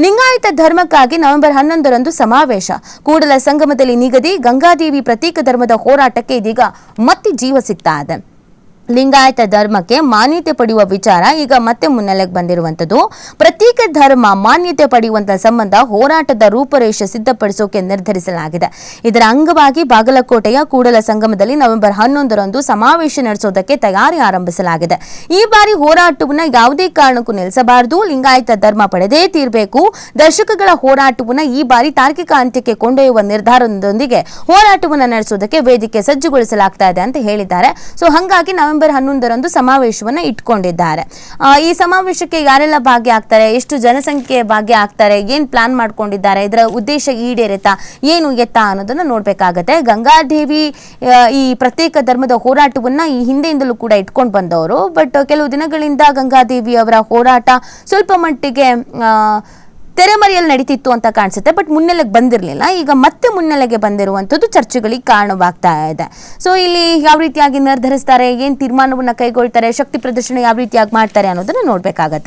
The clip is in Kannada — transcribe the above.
ಲಿಂಗಾಯತ ಧರ್ಮಕ್ಕಾಗಿ ನವೆಂಬರ್ ಹನ್ನೊಂದರಂದು ಸಮಾವೇಶ. ಕೂಡಲ ಸಂಗಮದಲ್ಲಿ ನಿಗದಿ ಗಂಗಾದೇವಿ ಪ್ರತೀಕ ಧರ್ಮದ ಹೋರಾಟಕ್ಕೆ ಇದೀಗ ಮತ್ತೆ ಜೀವ ಸಿಗ್ತಾ ಇದೆ. ಲಿಂಗಾಯತ ಧರ್ಮಕ್ಕೆ ಮಾನ್ಯತೆ ಪಡೆಯುವ ವಿಚಾರ ಈಗ ಮತ್ತೆ ಮುನ್ನೆಲೆಗೆ ಬಂದಿರುವಂಥದ್ದು. ಪ್ರತ್ಯೇಕ ಧರ್ಮ ಮಾನ್ಯತೆ ಪಡೆಯುವಂತಹ ಸಂಬಂಧ ಹೋರಾಟದ ರೂಪರೇಷೆ ಸಿದ್ಧಪಡಿಸೋಕೆ ನಿರ್ಧರಿಸಲಾಗಿದೆ. ಇದರ ಅಂಗವಾಗಿ ಬಾಗಲಕೋಟೆಯ ಕೂಡಲ ಸಂಗಮದಲ್ಲಿ ನವೆಂಬರ್ ಹನ್ನೊಂದರಂದು ಸಮಾವೇಶ ನಡೆಸೋದಕ್ಕೆ ತಯಾರಿ ಆರಂಭಿಸಲಾಗಿದೆ. ಈ ಬಾರಿ ಹೋರಾಟವನ್ನು ಯಾವುದೇ ಕಾರಣಕ್ಕೂ ನಿಲ್ಲಿಸಬಾರದು. ಲಿಂಗಾಯತ ಧರ್ಮ ಪಡೆದೇ ತೀರಬೇಕು. ದಶಕಗಳ ಹೋರಾಟವನ್ನು ಈ ಬಾರಿ ತಾರ್ಕಿಕ ಅಂತ್ಯಕ್ಕೆ ಕೊಂಡೊಯ್ಯುವ ನಿರ್ಧಾರದೊಂದಿಗೆ ಹೋರಾಟವನ್ನು ನಡೆಸೋದಕ್ಕೆ ವೇದಿಕೆ ಸಜ್ಜುಗೊಳಿಸಲಾಗ್ತಾ ಇದೆ ಅಂತ ಹೇಳಿದ್ದಾರೆ. ಸೊ, ಹಾಗಾಗಿ ನವೆಂಬರ್ ಹನ್ನೊಂದರಂದು ಸಮಾವೇಶವನ್ನು ಇಟ್ಕೊಂಡಿದ್ದಾರೆ. ಈ ಸಮಾವೇಶಕ್ಕೆ ಯಾರೆಲ್ಲ ಭಾಗಿಯಾಗ್ತಾರೆ? ಎಷ್ಟು ಜನಸಂಖ್ಯೆ ಭಾಗಿಯಾಗ್ತಾರೆ? ಏನು ಪ್ಲಾನ್ ಮಾಡ್ಕೊಂಡಿದ್ದಾರೆ? ಇದರ ಉದ್ದೇಶ ಈಡೇರುತ್ತಾ ಏನು ಎತ್ತ ಅನ್ನೋದನ್ನ ನೋಡಬೇಕಾಗತ್ತೆ. ಗಂಗಾದೇವಿ ಈ ಪ್ರತ್ಯೇಕ ಧರ್ಮದ ಹೋರಾಟವನ್ನ ಈ ಹಿಂದೆಯಿಂದಲೂ ಕೂಡ ಇಟ್ಕೊಂಡು ಬಂದವರು. ಬಟ್, ಕೆಲವು ದಿನಗಳಿಂದ ಗಂಗಾದೇವಿ ಅವರ ಹೋರಾಟ ಸ್ವಲ್ಪ ಮಟ್ಟಿಗೆ ತೆರೆಮರೆಯಲ್ಲಿ ನಡೀತಿತ್ತು ಅಂತ ಕಾಣಿಸುತ್ತೆ ಬಟ್ ಮುನ್ನೆಲೆಗೆ ಬಂದಿರಲಿಲ್ಲ. ಈಗ ಮತ್ತೆ ಮುನ್ನೆಲೆಗೆ ಬಂದಿರುವಂಥದ್ದು ಚರ್ಚೆಗಳಿಗೆ ಕಾರಣವಾಗ್ತಾ ಇದೆ. ಸೊ ಇಲ್ಲಿ ಯಾವ ರೀತಿಯಾಗಿ ನಿರ್ಧರಿಸ್ತಾರೆ, ಏನು ತೀರ್ಮಾನವನ್ನು ಕೈಗೊಳ್ತಾರೆ, ಶಕ್ತಿ ಪ್ರದರ್ಶನ ಯಾವ ರೀತಿಯಾಗಿ ಮಾಡ್ತಾರೆ ಅನ್ನೋದನ್ನು ನೋಡ್ಬೇಕಾಗತ್ತೆ.